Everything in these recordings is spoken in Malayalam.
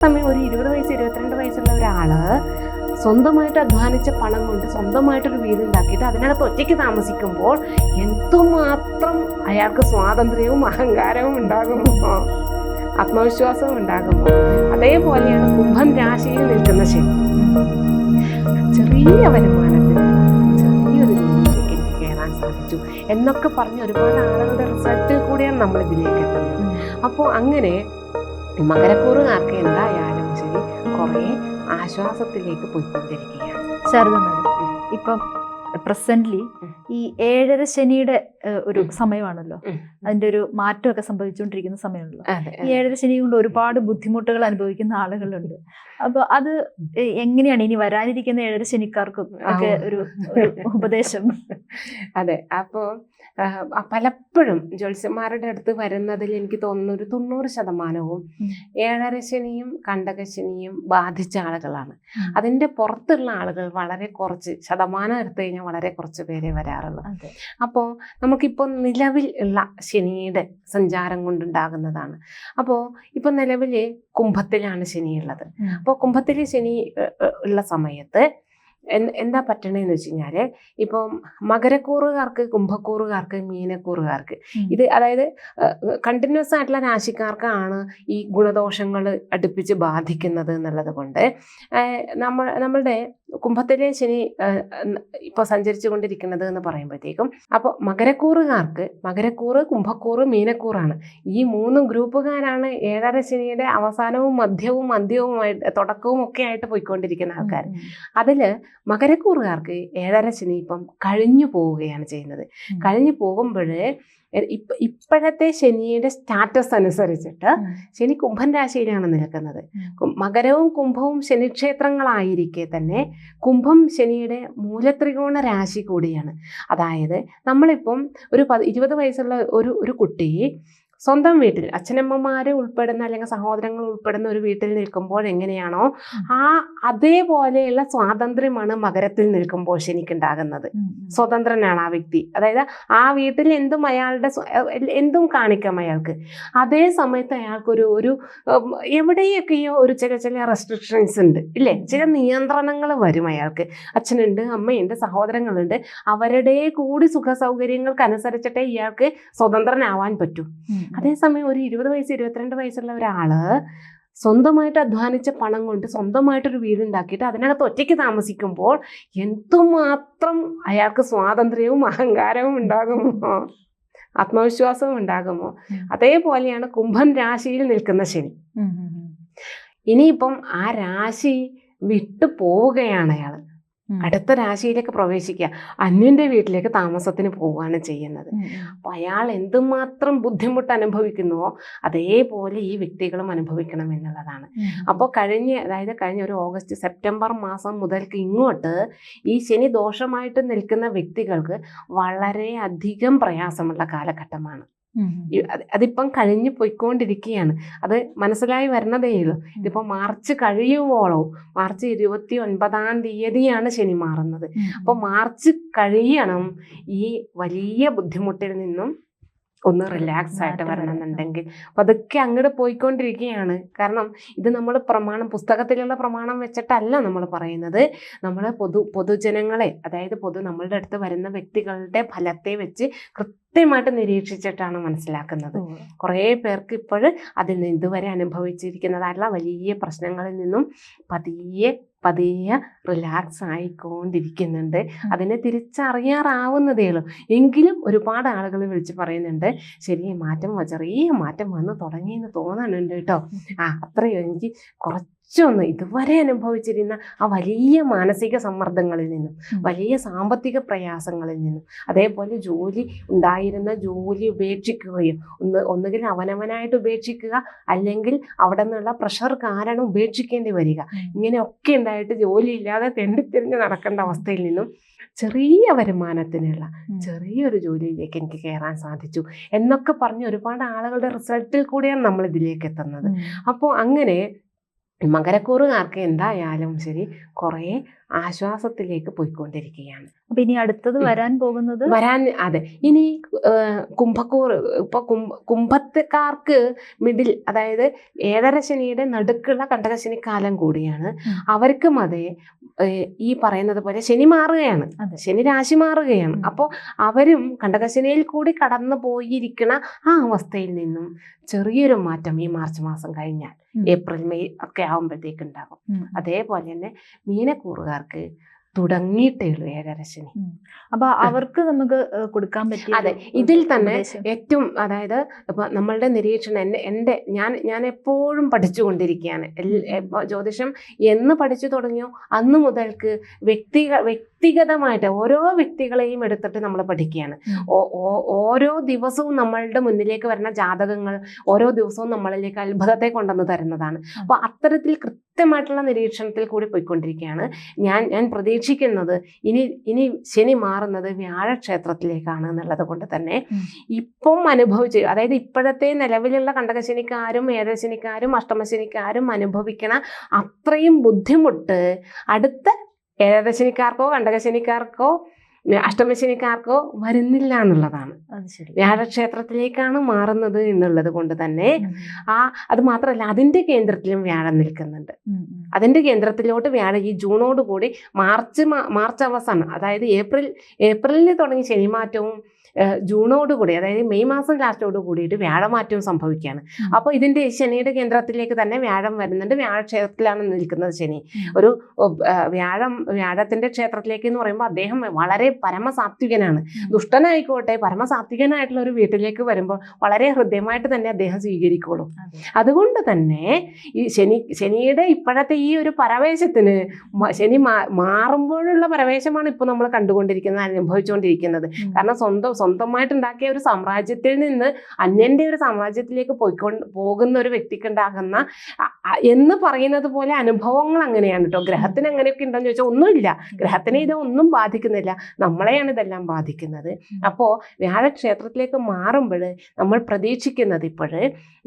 സമയം ഒരു ഇരുപത് വയസ്സ് ഇരുപത്തിരണ്ട് വയസ്സുള്ള ഒരാൾ സ്വന്തമായിട്ട് അധ്വാനിച്ച പണം കൊണ്ട് സ്വന്തമായിട്ടൊരു വീടുണ്ടാക്കിയിട്ട് അതിനകത്ത് ഒറ്റയ്ക്ക് താമസിക്കുമ്പോൾ എന്തുമാത്രം അയാൾക്ക് സ്വാതന്ത്ര്യവും അഹങ്കാരവും ഉണ്ടാകുമോ ആത്മവിശ്വാസവും ഉണ്ടാകുമോ അതേപോലെയാണ് കുംഭം രാശിയിൽ നിൽക്കുന്ന ശനി. ചെറിയ വരുമാനത്തിന് ചെറിയൊരു രീതിയിലേക്ക് എനിക്ക് കയറാൻ സാധിച്ചു എന്നൊക്കെ പറഞ്ഞ് ഒരുപാട് ആളുകളുടെ റിസൾട്ടിൽ കൂടിയാണ് നമ്മൾ ഇതിലേക്ക് എത്തുന്നത് അപ്പോൾ അങ്ങനെ മകരക്കൂറുകാർക്ക് എന്തായാലും ശരി കുറേ ആശ്വാസത്തിലേക്ക് പോയിക്കൊണ്ടിരിക്കുകയാണ്. ശാരദ മാഡം ഇപ്പം പ്രസന്റ്ലി ഈ ഏഴര ശനിയുടെ ഒരു സമയമാണല്ലോ. അതിന്റെ ഒരു മാറ്റമൊക്കെ സംഭവിച്ചുകൊണ്ടിരിക്കുന്ന സമയമാണല്ലോ. ഈ ഏഴര ശനി കൊണ്ട് ഒരുപാട് ബുദ്ധിമുട്ടുകൾ അനുഭവിക്കുന്ന ആളുകളുണ്ട്. അപ്പൊ അത് എങ്ങനെയാണ് ഇനി വരാനിരിക്കുന്ന ഏഴര ശനിക്കാർക്കും ഒക്കെ ഒരു ഒരു ഉപദേശം? അതെ അപ്പോൾ പലപ്പോഴും ജ്യോത്സ്യന്മാരുടെ അടുത്ത് വരുന്നതിൽ എനിക്ക് തോന്നുന്ന ഒരു തൊണ്ണൂറ് ശതമാനവും. ഏഴര ശനിയും കണ്ടകശനിയും ബാധിച്ച ആളുകളാണ്. അതിന്റെ അതിന്റെ പുറത്തുള്ള ആളുകൾ വളരെ കുറച്ച് ശതമാനം എടുത്തു കഴിഞ്ഞാൽ വളരെ കുറച്ച് പേരെ വരാറുള്ളൂ. അപ്പോൾ നമുക്കിപ്പോൾ നിലവിൽ ഉള്ള ശനിയുടെ സഞ്ചാരം കൊണ്ടുണ്ടാകുന്നതാണ്. അപ്പോൾ ഇപ്പോൾ നിലവിൽ കുംഭത്തിലാണ് ശനിയുള്ളത്. അപ്പോൾ കുംഭത്തിൽ ശനി ഉള്ള സമയത്ത് എന്താ പറ്റണേന്ന് വെച്ച് കഴിഞ്ഞാൽ ഇപ്പം മകരക്കൂറുകാർക്ക് കുംഭക്കൂറുകാർക്ക് മീനക്കൂറുകാർക്ക് ഇത് അതായത് കണ്ടിന്യൂസ് ആയിട്ടുള്ള രാശിക്കാർക്കാണ് ഈ ഗുണദോഷങ്ങൾ അടുപ്പിച്ച് ബാധിക്കുന്നത് എന്നുള്ളത് കൊണ്ട് നമ്മൾ നമ്മളുടെ കുംഭത്തിലെ ശനി ഇപ്പോൾ സഞ്ചരിച്ചു കൊണ്ടിരിക്കുന്നത് എന്ന് പറയുമ്പോഴത്തേക്കും അപ്പോൾ മകരക്കൂറുകാർക്ക് മകരക്കൂറ് കുംഭക്കൂറ് മീനക്കൂറാണ്. ഈ മൂന്ന് ഗ്രൂപ്പുകാരാണ് ഏഴര ശനിയുടെ അവസാനവും മധ്യവും അന്ത്യവുമായിട്ട് തുടക്കവും ഒക്കെ ആയിട്ട് പോയിക്കൊണ്ടിരിക്കുന്ന ആൾക്കാർ അതിൽ അതിൽ മകരക്കൂറുകാർക്ക് ഏഴര ശനി ഇപ്പം കഴിഞ്ഞു പോവുകയാണ് ചെയ്യുന്നത്. കഴിഞ്ഞു പോകുമ്പോൾ ഇപ്പ ഇപ്പോഴത്തെ ശനിയുടെ സ്റ്റാറ്റസ് അനുസരിച്ചിട്ട്. ശനി കുംഭൻ രാശിയിലാണ് നിൽക്കുന്നത് മകരവും കുംഭവും ശനിക്ഷേത്രങ്ങളായിരിക്കെ തന്നെ കുംഭം ശനിയുടെ മൂലത്രികോണ രാശി കൂടിയാണ് അതായത് നമ്മളിപ്പം ഒരു പ ഇരുപത് വയസ്സുള്ള ഒരു ഒരു കുട്ടി സ്വന്തം വീട്ടിൽ അച്ഛനമ്മമാർ ഉൾപ്പെടുന്ന അല്ലെങ്കിൽ സഹോദരങ്ങൾ ഉൾപ്പെടുന്ന ഒരു വീട്ടിൽ നിൽക്കുമ്പോൾ എങ്ങനെയാണോ ആ അതേപോലെയുള്ള സ്വാതന്ത്ര്യമാണ് മകരത്തിൽ നിൽക്കുമ്പോൾ ശനിക്കുണ്ടാകുന്നത്. സ്വതന്ത്രനാണ് ആ വ്യക്തി. അതായത് ആ വീട്ടിൽ എന്തും അയാളുടെ എന്തും കാണിക്കാം അയാൾക്ക്. അതേ സമയത്ത് അയാൾക്കൊരു ഒരു എവിടെയൊക്കെ എവിടെയൊക്കെയോ ഒരു ചില ചില റെസ്ട്രിക്ഷൻസ് ഉണ്ട്. ഇല്ലേ? ചില നിയന്ത്രണങ്ങൾ വരും അയാൾക്ക്. അച്ഛനുണ്ട് അമ്മയുണ്ട് സഹോദരങ്ങളുണ്ട്. അവരുടെ കൂടി സുഖ സൗകര്യങ്ങൾക്ക് അനുസരിച്ചിട്ടേ ഇയാൾക്ക് സ്വതന്ത്രനാവാൻ പറ്റൂ. അതേസമയം ഒരു ഇരുപത് വയസ്സ് ഇരുപത്തിരണ്ട് വയസ്സുള്ള ഒരാൾ സ്വന്തമായിട്ട് അധ്വാനിച്ച പണം കൊണ്ട് സ്വന്തമായിട്ടൊരു വീടുണ്ടാക്കിയിട്ട് അതിനകത്ത് ഒറ്റയ്ക്ക് താമസിക്കുമ്പോൾ എന്തുമാത്രം അയാൾക്ക് സ്വാതന്ത്ര്യവും അഹങ്കാരവും ഉണ്ടാകുമോ ആത്മവിശ്വാസവും ഉണ്ടാകുമോ അതേപോലെയാണ് കുംഭം രാശിയിൽ നിൽക്കുന്ന ശനി. ഇനിയിപ്പം ആ രാശി വിട്ടു പോവുകയാണ് അയാൾ. അടുത്ത രാശിയിലേക്ക് പ്രവേശിക്കുക. അന്യന്റെ വീട്ടിലേക്ക് താമസത്തിന് പോവുകയാണ് ചെയ്യുന്നത്. അപ്പോൾ അയാൾ എന്തുമാത്രം ബുദ്ധിമുട്ട് അനുഭവിക്കുന്നുവോ അതേപോലെ ഈ വ്യക്തികളും അനുഭവിക്കണം എന്നുള്ളതാണ്. അപ്പോൾ കഴിഞ്ഞ അതായത് കഴിഞ്ഞ ഒരു ഓഗസ്റ്റ് സെപ്റ്റംബർ മാസം മുതൽക്ക് ഇങ്ങോട്ട് ഈ ശനി ദോഷമായിട്ട് നിൽക്കുന്ന വ്യക്തികൾക്ക് വളരെ അധികം പ്രയാസമുള്ള കാലഘട്ടമാണ്. അതിപ്പം കഴിഞ്ഞു പോയിക്കൊണ്ടിരിക്കുകയാണ് അത് മനസ്സിലായി വരണതേ ഉള്ളൂ. ഇതിപ്പോൾ മാർച്ച് കഴിയുവോളോ മാർച്ച് ഇരുപത്തി ഒൻപതാം തീയതിയാണ് ശനി മാറുന്നത്. അപ്പൊ അപ്പോൾ മാർച്ച് കഴിയണം ഈ വലിയ ബുദ്ധിമുട്ടിൽ നിന്നും ഒന്ന് റിലാക്സ് ആയിട്ട് വരണം. എന്നുണ്ടെങ്കിൽ വരണമെന്നുണ്ടെങ്കിൽ അപ്പോൾ അതൊക്കെ അങ്ങോട്ട് പോയിക്കൊണ്ടിരിക്കുകയാണ്. കാരണം ഇത് നമ്മൾ പ്രമാണം പുസ്തകത്തിലുള്ള പ്രമാണം വെച്ചിട്ടല്ല നമ്മൾ പറയുന്നത്. നമ്മൾ പൊതു പൊതുജനങ്ങളെ അതായത് പൊതു നമ്മളുടെ അടുത്ത് വരുന്ന വ്യക്തികളുടെ ഫലത്തെ വെച്ച് കൃത്യമായിട്ട് നിരീക്ഷിച്ചിട്ടാണ് മനസ്സിലാക്കുന്നത്. കുറെ കുറേ പേർക്ക് ഇപ്പോൾ അതിൽ നിന്ന് ഇതുവരെ അനുഭവിച്ചിരിക്കുന്നതായിട്ടുള്ള വലിയ പ്രശ്നങ്ങളിൽ നിന്നും പതിയെ പതിയെ റിലാക്സ് ആയിക്കൊണ്ടിരിക്കുന്നുണ്ട് അതിനെ തിരിച്ചറിയാറാവുന്നതേ ഉള്ളൂ. എങ്കിലും ഒരുപാട് ആളുകൾ വിളിച്ച് പറയുന്നുണ്ട് ശരി മാറ്റം ചെറിയ മാറ്റം വന്ന് തുടങ്ങിയെന്ന് തോന്നുന്നുണ്ട് കേട്ടോ. ആ അത്രയും എനിക്ക് കുറച്ചൊന്ന് ഇതുവരെ അനുഭവിച്ചിരുന്ന ആ വലിയ മാനസിക സമ്മർദ്ദങ്ങളിൽ നിന്നും വലിയ സാമ്പത്തിക പ്രയാസങ്ങളിൽ നിന്നും അതേപോലെ ജോലി ഉണ്ടായിരുന്ന ജോലി ഉപേക്ഷിക്കുകയും ഒന്ന് ഒന്നുകിൽ അവനവനായിട്ട് ഉപേക്ഷിക്കുക അല്ലെങ്കിൽ അവിടെ നിന്നുള്ള പ്രഷർ കാരണം ഉപേക്ഷിക്കേണ്ടി വരിക. ഇങ്ങനെയൊക്കെ ഉണ്ടായിട്ട് ജോലിയില്ലാതെ തെണ്ടിത്തിരിഞ്ഞ് നടക്കേണ്ട അവസ്ഥയിൽ നിന്നും ചെറിയ വരുമാനത്തിനുള്ള ചെറിയൊരു ജോലിയിലേക്ക് എനിക്ക് കയറാൻ സാധിച്ചു എന്നൊക്കെ പറഞ്ഞ് ഒരുപാട് ആളുകളുടെ റിസൾട്ടിൽ കൂടിയാണ് നമ്മൾ ഇതിലേക്ക് എത്തുന്നത്. അപ്പോൾ അങ്ങനെ മകരക്കൂറുകാർക്ക് എന്തായാലും ശരി കുറേ ആശ്വാസത്തിലേക്ക് പോയിക്കൊണ്ടിരിക്കുകയാണ്. അപ്പൊ ഇനി അടുത്തത് വരാൻ പോകുന്നത്? വരാൻ അതെ. ഇനി കുംഭക്കൂർ കുംഭക്കൂറ് ഇപ്പൊ കുംഭ കുംഭത്തുകാർക്ക് മിഡിൽ അതായത് ഏഴര ശനിയുടെ നടുക്കുള്ള കണ്ടകശനി കാലം കൂടിയാണ്. അവർക്ക് അതെ ഈ പറയുന്നത് പോലെ ശനി മാറുകയാണ്. ശനി രാശി മാറുകയാണ്. അപ്പോൾ അവരും കണ്ടകശനിയിൽ കൂടി കടന്നു പോയിരിക്കുന്ന ആ അവസ്ഥയിൽ നിന്നും ചെറിയൊരു മാറ്റം ഈ മാർച്ച് മാസം കഴിഞ്ഞാൽ. ഏപ്രിൽ മെയ് ഒക്കെ ആകുമ്പോഴത്തേക്ക് ഉണ്ടാകും അതേപോലെ തന്നെ മീനക്കൂറുകാർക്ക് തുടങ്ങിയിട്ടേ ഉള്ളൂ ഏഴര ശനി. അപ്പൊ അവർക്ക് നമുക്ക് കൊടുക്കാൻ പറ്റും അതെ, ഇതിൽ തന്നെ ഏറ്റവും അതായത് ഇപ്പൊ നമ്മളുടെ നിരീക്ഷണം എന്നെ എന്റെ ഞാൻ ഞാൻ എപ്പോഴും പഠിച്ചുകൊണ്ടിരിക്കുകയാണ്. ജ്യോതിഷം എന്ന് പഠിച്ചു തുടങ്ങിയോ അന്ന് മുതൽക്ക് വ്യക്തിക വ്യക്തിഗതമായിട്ട് ഓരോ വ്യക്തികളെയും എടുത്തിട്ട് നമ്മൾ പഠിക്കുകയാണ്. ഓരോ ദിവസവും നമ്മളുടെ മുന്നിലേക്ക് വരുന്ന ജാതകങ്ങൾ ഓരോ ദിവസവും നമ്മളിലേക്ക് അത്ഭുതത്തെ കൊണ്ടുവന്ന് തരുന്നതാണ്. അപ്പോൾ അത്തരത്തിൽ കൃത്യമായിട്ടുള്ള നിരീക്ഷണത്തിൽ കൂടി പോയിക്കൊണ്ടിരിക്കുകയാണ്. ഞാൻ ഞാൻ പ്രതീക്ഷിക്കുന്നത് ഇനി ഇനി ശനി മാറുന്നത് വ്യാഴക്ഷേത്രത്തിലേക്കാണ് എന്നുള്ളത് കൊണ്ട് തന്നെ. ഇപ്പം അനുഭവിച്ച് അതായത് ഇപ്പോഴത്തെ നിലവിലുള്ള കണ്ടകശനിക്കാരും ഏഴശനിക്കാരും അഷ്ടമശനിക്കാരും അനുഭവിക്കണ അത്രയും ബുദ്ധിമുട്ട് അടുത്ത ഏഴരശനിക്കാർക്കോ കണ്ടകശനിക്കാർക്കോ അഷ്ടമശനിക്കാർക്കോ വരുന്നില്ല എന്നുള്ളതാണ്. വ്യാഴക്ഷേത്രത്തിലേക്കാണ് മാറുന്നത് എന്നുള്ളത് കൊണ്ട് തന്നെ ആ അത് മാത്രമല്ല അതിന്റെ കേന്ദ്രത്തിലും വ്യാഴം നിൽക്കുന്നുണ്ട്. അതിന്റെ കേന്ദ്രത്തിലോട്ട് വ്യാഴം ഈ ജൂണോട് കൂടി മാർച്ച് മാർച്ച് അവസാനം അതായത് ഏപ്രിൽ ഏപ്രിലിൽ തുടങ്ങി ശനിമാറ്റവും ജൂണോട് കൂടി അതായത് മെയ് മാസം ലാസ്റ്റോട് കൂടിയിട്ട് വ്യാഴമാറ്റവും സംഭവിക്കുകയാണ്. അപ്പോൾ ഇതിന്റെ ശനിയുടെ കേന്ദ്രത്തിലേക്ക് തന്നെ വ്യാഴം വരുന്നുണ്ട്. വ്യാഴക്ഷേത്രത്തിലാണ് നിൽക്കുന്നത് ശനി. ഒരു വ്യാഴം വ്യാഴത്തിന്റെ ക്ഷേത്രത്തിലേക്ക് എന്ന് പറയുമ്പോൾ അദ്ദേഹം വളരെ പരമസാത്വികനാണ്. ദുഷ്ടനായിക്കോട്ടെ പരമസാത്വികനായിട്ടുള്ള ഒരു വീട്ടിലേക്ക് വരുമ്പോൾ വളരെ ഹൃദ്യമായിട്ട് തന്നെ അദ്ദേഹം സ്വീകരിക്കുള്ളൂ അതുകൊണ്ട് തന്നെ ഈ ശനി ശനിയുടെ ഇപ്പോഴത്തെ ഈ ഒരു പരവേശത്തിന് ശനി മാറുമ്പോഴുള്ള പരവേശമാണ് ഇപ്പോൾ നമ്മൾ കണ്ടുകൊണ്ടിരിക്കുന്നത് അനുഭവിച്ചുകൊണ്ടിരിക്കുന്നത്. കാരണം സ്വന്തം സ്വന്തമായിട്ട് ഉണ്ടാക്കിയ ഒരു സാമ്രാജ്യത്തിൽ നിന്ന് അന്യന്റെ ഒരു സാമ്രാജ്യത്തിലേക്ക് പോയിക്കൊണ്ട് പോകുന്ന ഒരു വ്യക്തിക്ക് ഉണ്ടാകുന്ന അ- അ- എന്ന് പറയുന്നത് പോലെ അനുഭവങ്ങൾ അങ്ങനെയാണ് കേട്ടോ ഗ്രഹത്തിന് അങ്ങനെയൊക്കെ ഉണ്ടോ എന്ന് ചോദിച്ചാൽ ഒന്നുമില്ല. ഗ്രഹത്തിനെ ഇതൊന്നും ബാധിക്കുന്നില്ല. നമ്മളെയാണ് ഇതെല്ലാം ബാധിക്കുന്നത്. അപ്പോൾ വ്യാഴക്ഷേത്രത്തിലേക്ക് മാറുമ്പോൾ നമ്മൾ പ്രതീക്ഷിക്കുന്നത് ഇപ്പോൾ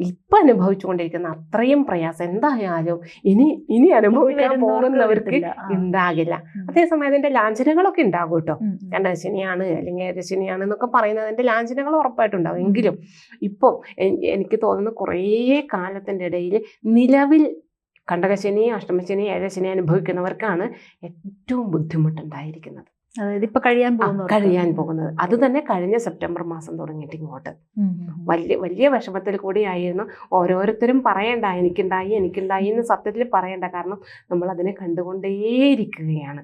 ഇപ്പം അനുഭവിച്ചുകൊണ്ടിരിക്കുന്ന അത്രയും പ്രയാസം എന്തായാലും ഇനി ഇനി അനുഭവിക്കാൻ പോകുന്നവർക്ക് ഉണ്ടാകില്ല. അതേസമയം അതിന്റെ ലാഞ്ചനകളൊക്കെ ഉണ്ടാകും കേട്ടോ രണ്ടാം ശനിയാണ് അല്ലെങ്കിൽ ശനിയാണ് എന്നൊക്കെ പറയുന്നതിന്റെ ലാഞ്ചനകൾ ഉറപ്പായിട്ടുണ്ടാകും. എങ്കിലും ഇപ്പം എനിക്ക് തോന്നുന്നു കുറേ കാലത്തിന്റെ ഇടയിൽ നിലവിൽ കണ്ടകശനി അഷ്ടമശനി ഏഴശനി അനുഭവിക്കുന്നവർക്കാണ് ഏറ്റവും ബുദ്ധിമുട്ടുണ്ടായിരിക്കുന്നത്. അതായത് ഇപ്പൊ കഴിയാൻ ആ, പോകുന്നു കഴിയാൻ പോകുന്നത്. അത് തന്നെ കഴിഞ്ഞ സെപ്റ്റംബർ മാസം തുടങ്ങിയിട്ട് ഇങ്ങോട്ട്. വലിയ വലിയ വിഷമത്തിൽ കൂടിയായിരുന്നു. ഓരോരുത്തരും പറയണ്ട എനിക്കുണ്ടായി എനിക്കുണ്ടായി എന്ന് സത്യത്തിൽ പറയണ്ട. കാരണം നമ്മൾ അതിനെ കണ്ടുകൊണ്ടേയിരിക്കുകയാണ്.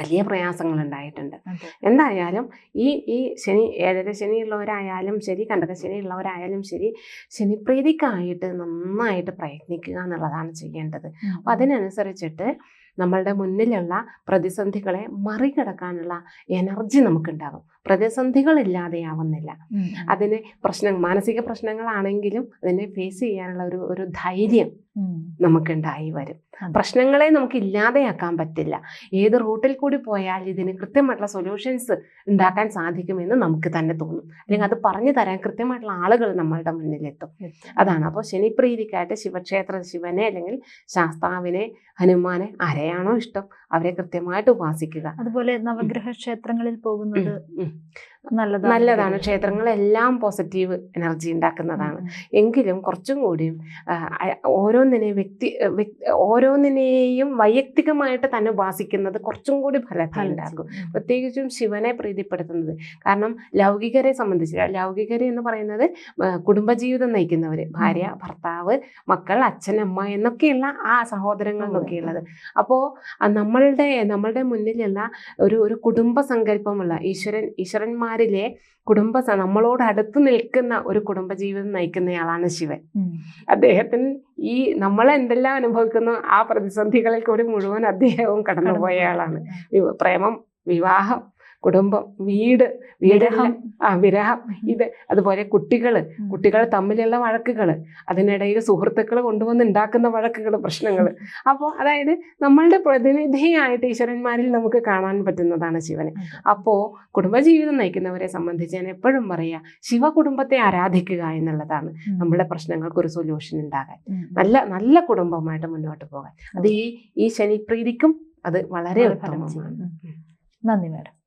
വലിയ പ്രയാസങ്ങൾ ഉണ്ടായിട്ടുണ്ട് എന്തായാലും ഈ ഈ ശനി ഏഴര ശനി ഉള്ളവരായാലും ശരി കണ്ടക ശനി ഉള്ളവരായാലും ശരി ശനിപ്രീതിക്കായിട്ട് നന്നായിട്ട് പ്രയത്നിക്കുക എന്നുള്ളതാണ് ചെയ്യേണ്ടത്. അപ്പം അതിനനുസരിച്ചിട്ട് നമ്മളുടെ മുന്നിലുള്ള പ്രതിസന്ധികളെ മറികടക്കാനുള്ള എനർജി നമുക്കുണ്ടാകും. പ്രതിസന്ധികളില്ലാതെയാവുന്നില്ല. അതിന് പ്രശ്നം മാനസിക പ്രശ്നങ്ങളാണെങ്കിലും അതിനെ ഫേസ് ചെയ്യാനുള്ള ഒരു ഒരു ധൈര്യം നമുക്കുണ്ടായി വരും. പ്രശ്നങ്ങളെ നമുക്ക് ഇല്ലാതെയാക്കാൻ പറ്റില്ല. ഏത് റൂട്ടിൽ കൂടി പോയാൽ ഇതിന് കൃത്യമായിട്ടുള്ള സൊല്യൂഷൻസ് ഉണ്ടാക്കാൻ സാധിക്കുമെന്ന് നമുക്ക് തന്നെ തോന്നും. അല്ലെങ്കിൽ അത് പറഞ്ഞു തരാൻ കൃത്യമായിട്ടുള്ള ആളുകൾ നമ്മളുടെ മുന്നിലെത്തും. അതാണ്. അപ്പോൾ ശനിപ്രീതിക്കായിട്ട് ശിവക്ഷേത്ര ശിവനെ അല്ലെങ്കിൽ ശാസ്താവിനെ ഹനുമാനെ ആരെയാണോ ഇഷ്ടം അവരെ കൃത്യമായിട്ട് ഉപാസിക്കുക. അതുപോലെ നവഗ്രഹ ക്ഷേത്രങ്ങളിൽ പോകുന്നത്. നല്ലതാണ് ക്ഷേത്രങ്ങളെല്ലാം പോസിറ്റീവ് എനർജി ഉണ്ടാക്കുന്നതാണ്. എങ്കിലും കുറച്ചും കൂടിയും ഓരോന്നിനെയും ഓരോന്നിനെ വ്യക്തി വ്യക്- ഓരോന്നിനെയും വൈയക്തികമായിട്ട് തന്നെ ഉപാസിക്കുന്നത് കുറച്ചും കൂടി ഫലത്തെ ഉണ്ടാക്കും. പ്രത്യേകിച്ചും ശിവനെ പ്രീതിപ്പെടുത്തുന്നത്. കാരണം ലൗകികരെ സംബന്ധിച്ച് ലൗകികരെ എന്ന് പറയുന്നത് കുടുംബജീവിതം നയിക്കുന്നവർ ഭാര്യ ഭർത്താവ് മക്കൾ അച്ഛൻ അമ്മ എന്നൊക്കെയുള്ള ആ സഹോദരങ്ങൾ എന്നൊക്കെയുള്ളത് അപ്പോൾ നമ്മളുടെ നമ്മളുടെ മുന്നിലുള്ള ഒരു ഒരു കുടുംബ സങ്കല്പമുള്ള ഈശ്വരൻ ഈശ്വരന്മാരിലെ കുടുംബ നമ്മളോട് അടുത്ത് നിൽക്കുന്ന ഒരു കുടുംബജീവിതം നയിക്കുന്നയാളാണ് ശിവൻ. അദ്ദേഹത്തിന് ഈ നമ്മൾ എന്തെല്ലാം അനുഭവിക്കുന്നു ആ പ്രതിസന്ധികളിൽ കൂടി മുഴുവൻ അദ്ദേഹവും കടന്നുപോയ ആളാണ്. പ്രേമം വിവാഹം കുടുംബം വീട് വിരഹം. ആ വിരഹം. ഇത് അതുപോലെ കുട്ടികൾ കുട്ടികൾ തമ്മിലുള്ള വഴക്കുകൾ അതിനിടയിൽ സുഹൃത്തുക്കൾ കൊണ്ടുവന്ന് ഉണ്ടാക്കുന്ന വഴക്കുകൾ പ്രശ്നങ്ങൾ അപ്പോൾ അതായത് നമ്മളുടെ പ്രതിനിധിയായിട്ട് ഈശ്വരന്മാരിൽ നമുക്ക് കാണാൻ പറ്റുന്നതാണ് ശിവനെ. അപ്പോൾ കുടുംബജീവിതം നയിക്കുന്നവരെ സംബന്ധിച്ച് ഞാൻ എപ്പോഴും പറയുക ശിവകുടുംബത്തെ ആരാധിക്കുക എന്നുള്ളതാണ് നമ്മുടെ പ്രശ്നങ്ങൾക്ക് ഒരു സൊല്യൂഷൻ ഉണ്ടാകാൻ. നല്ല നല്ല കുടുംബമായിട്ട് മുന്നോട്ട് പോകാൻ. അത് ഈ ഈ ശനിപ്രീതിക്കും അത് വളരെ ഉത്തമമാണ്. നന്ദി മാഡം.